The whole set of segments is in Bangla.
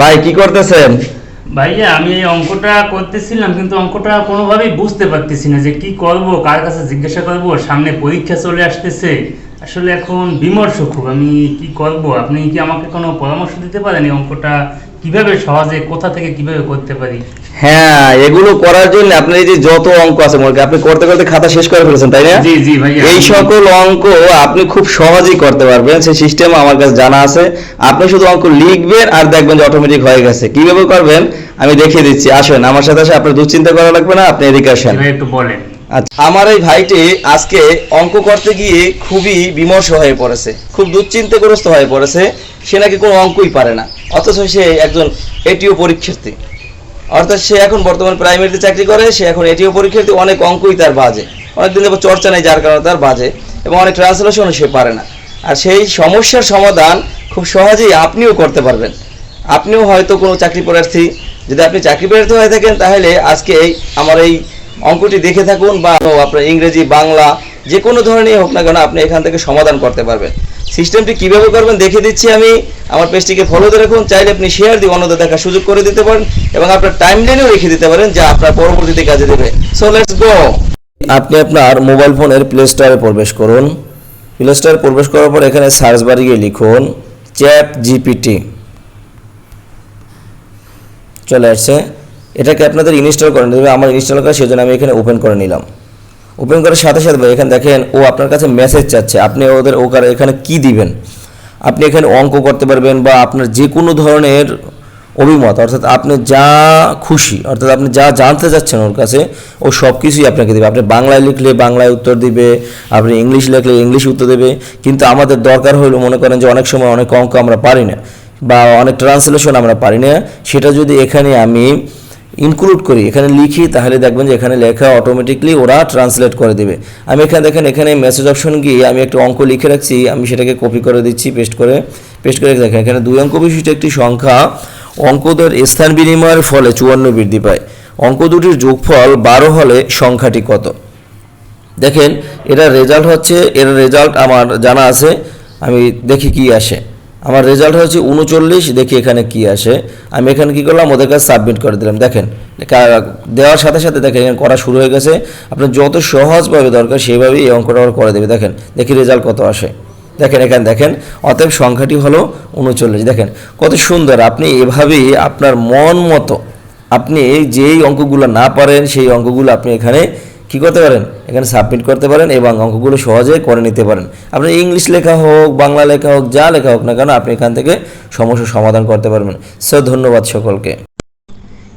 ভাই, কি করতেছেন? ভাইয়া, আমি এই অঙ্কটা করতেছিলাম, কিন্তু অঙ্কটা কোনোভাবেই বুঝতে পারতেছি না যে কি করব, কার কাছে জিজ্ঞাসা করব, সামনে পরীক্ষা চলে আসতেছে। আসলে এখন বিমর্ষ খুব। আমি কি করব? আপনি কি আমাকে কোনো পরামর্শ দিতে পারেন এই অঙ্কটা? কীভাবে সহজে কোথা থেকে কীভাবে করতে পারি? হ্যাঁ এগুলো করার জন্য আপনার এই যে যত অঙ্ক আছে মনে আপনি করতে করতে খাতা শেষ করে ফেলেছেন তাই না? জি জি ভাইয়া এই সকল অঙ্ক আপনি খুব সহজেই করতে পারবেন। সেই সিস্টেম আমার কাছে জানা আছে। আপনি শুধু অঙ্ক লিখবেন আর দেখবেন যে অটোমেটিক হয়ে গেছে। কীভাবে করবেন? আমি দেখিয়ে দিচ্ছি। আসেন আমার সাথে আসে আপনার দুশ্চিন্তা করা লাগবে না আপনি এদিকে আসেন। একটু বলেন। আমার এই ভাইটি আজকে অঙ্ক করতে গিয়ে খুবই বিমর্ষ হয়ে পড়েছে, খুব দুশ্চিন্তাগ্রস্ত হয়ে পড়েছে। সে নাকি কোনো অঙ্কই পারে না, অথচ সে একজন এটিও পরীক্ষার্থী। অর্থাৎ সে এখন বর্তমান প্রাইমারিতে চাকরি করে, সে এখন এটিও পরীক্ষার্থী, অনেক অঙ্কই তার বাজে। অনেকদিন যাবত চর্চা নেই যার কারণে তার বাজে এবং অনেক ট্রান্সলেশনও সে পারে না। আর সেই সমস্যার সমাধান খুব সহজেই আপনিও করতে পারবেন। আপনিও হয়তো কোনো চাকরি প্রার্থী, যদি আপনি চাকরি প্রার্থী হয়ে থাকেন, তাহলে আজকে আমার এই অঙ্কটি দেখে থাকুন বা আপনার ইংরেজি, বাংলা, যে কোনো ধরনের হোক না কেন আপনি এখান থেকে সমাধান করতে পারবেন। সিস্টেমটি কীভাবে করবেন দেখে দিচ্ছি আমি। আমার পেজটিকে ফলো করে রাখুন। চাইলে আপনি শেয়ার দিয়ে অন্যদের দেখার সুযোগ করে দিতে পারেন এবং আপনার টাইম লাইনেও রেখে দিতে পারেন যা আপনার পরবর্তীতে কাজে দেবে। সো লেটস গো আপনি আপনার মোবাইল ফোনের প্লে স্টোরে প্রবেশ করুন। প্লে স্টোরে প্রবেশ করার পর এখানে সার্চ বারে গিয়ে লিখুন চ্যাট জিপিটি চলে আসছে। এটাকে আপনাদের ইনস্টল করেন নিতে হবে আমার ইনস্টল করা, সেজন্য আমি এখানে ওপেন করে নিলাম। ওপেন করার সাথে সাথে এখানে দেখেন, ও আপনার কাছে মেসেজ চাচ্ছে, আপনি ওদের ওকার এখানে কি দিবেন? আপনি এখানে অঙ্ক করতে পারবেন বা আপনার যে কোনো ধরনের অভিমত, অর্থাৎ আপনি যা খুশি, অর্থাৎ আপনি যা জানতে চাচ্ছেন ওর কাছে, ও সব কিছুই আপনাকে দেবে। আপনি বাংলায় লিখলে বাংলায় উত্তর দিবে, আপনি ইংলিশ লিখলে ইংলিশ উত্তর দেবে, কিন্তু আমাদের দরকার হলো মনে করেন যে অনেক সময় অনেক অঙ্ক আমরা পারি না, বা অনেক ট্রান্সলেশন আমরা পারি না, সেটা যদি এখানে আমি ইনক্লুড করি, এখানে লিখি, তাহলে দেখবেন যে এখানে লেখা অটোমেটিকলি ওরা ট্রান্সলেট করে দেবে। আমি এখানে দেখেন, এখানে মেসেজ অপশন গিয়ে আমি একটা অঙ্ক লিখে রাখছি, আমি সেটাকে কপি করে দিচ্ছি পেস্ট করে পেস্ট করে দেখেন, এখানে দুই অঙ্ক বিশিষ্ট একটি সংখ্যা, অঙ্কদের স্থান বিনিময়ের ফলে চুয়ান্ন বৃদ্ধি পায়। অঙ্ক দুটির যোগফল বারো হলে সংখ্যাটি কত? দেখেন, এটার রেজাল্ট হচ্ছে, এর রেজাল্ট আমার জানা আছে, আমি দেখি কি আসে। আমার রেজাল্ট হচ্ছে উনচল্লিশ, দেখি এখানে কি আসে। আমি এখানে কি করলাম? ওদের কাছে সাবমিট করে দিলাম। দেখেন দেওয়ার সাথে সাথে দেখেন, এখানে করা শুরু হয়ে গেছে। আপনার যত সহজভাবে দরকার সেভাবেই এই অঙ্কটা ওরা করে দেবে। দেখেন, দেখি রেজাল্ট কত আসে। দেখেন, এখানে দেখেন, অতএব সংখ্যাটি হলো উনচল্লিশ। দেখেন, কত সুন্দর, আপনি এভাবেই আপনার মন মতো, আপনি যেই অঙ্কগুলো না পারেন, সেই অঙ্কগুলো আপনি এখানে কি করতে পারেন? এখানে সাবমিট করতে পারেন এবং অঙ্কগুলো সহজে করে নিতে পারেন। আপনি ইংলিশ লেখা হোক, বাংলা লেখা হোক, যা লেখা হোক না কেন, আপনি এখান থেকে সমস্যার সমাধান করতে পারবেন। স্যার, ধন্যবাদ সকলকে।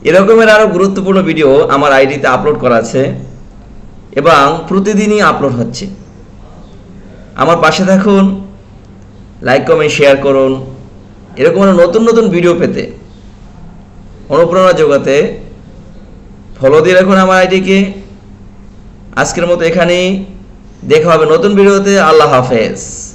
এরকমের আরও গুরুত্বপূর্ণ ভিডিও আমার আইডিতে আপলোড করা আছে এবং প্রতিদিনই আপলোড হচ্ছে। আমার পাশে থাকুন লাইক কমেন্ট শেয়ার করুন। এরকম নতুন নতুন ভিডিও পেতে অনুপ্রেরণা জোগাতে ফলো দিয়ে রাখুন আমার আইডিকে। আজকের মতো এখানেই। দেখা হবে নতুন ভিডিওতে। আল্লাহ হাফেজ।